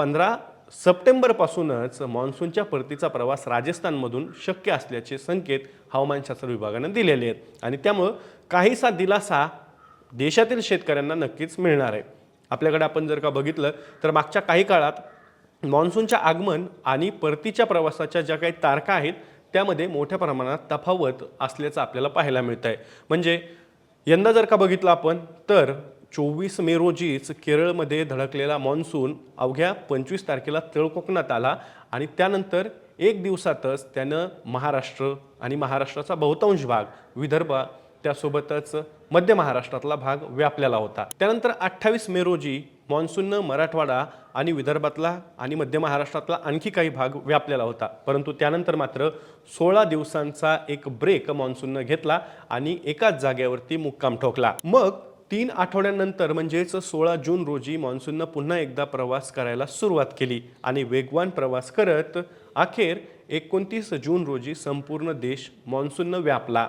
पंधरा सप्टेंबरपासूनच मान्सूनच्या परतीचा प्रवास राजस्थानमधून शक्य असल्याचे संकेत हवामानशास्त्र विभागानं दिलेले आहेत. आणि त्यामुळं काहीसा दिलासा देशातील शेतकऱ्यांना नक्कीच मिळणार आहे. आपल्याकडे आपण जर का बघितलं तर मागच्या काही काळात मान्सूनच्या आगमन आणि परतीच्या प्रवासाच्या ज्या काही तारखा आहेत त्यामध्ये मोठ्या प्रमाणात तफावत असल्याचं आपल्याला पाहायला मिळतं आहे म्हणजे यंदा जर का बघितलं आपण तर चोवीस मे रोजीच केरळमध्ये धडकलेला मान्सून अवघ्या पंचवीस तारखेला तळकोकणात आला आणि त्यानंतर एक दिवसातच त्यानं महाराष्ट्र आणि महाराष्ट्राचा बहुतांश भाग विदर्भ त्यासोबतच मध्य महाराष्ट्रातला भाग व्यापलेला होता. त्यानंतर अठ्ठावीस मे रोजी मान्सूननं मराठवाडा आणि विदर्भातला आणि मध्य महाराष्ट्रातला आणखी काही भाग व्यापलेला होता. परंतु त्यानंतर मात्र सोळा दिवसांचा एक ब्रेक मान्सूननं घेतला आणि एकाच जागेवरती मुक्काम ठोकला. मग तीन आठवड्यांनंतर म्हणजेच सोळा जून रोजी मान्सूननं पुन्हा एकदा प्रवास करायला सुरुवात केली आणि वेगवान प्रवास करत अखेर एकोणतीस जून रोजी संपूर्ण देश मान्सूननं व्यापला.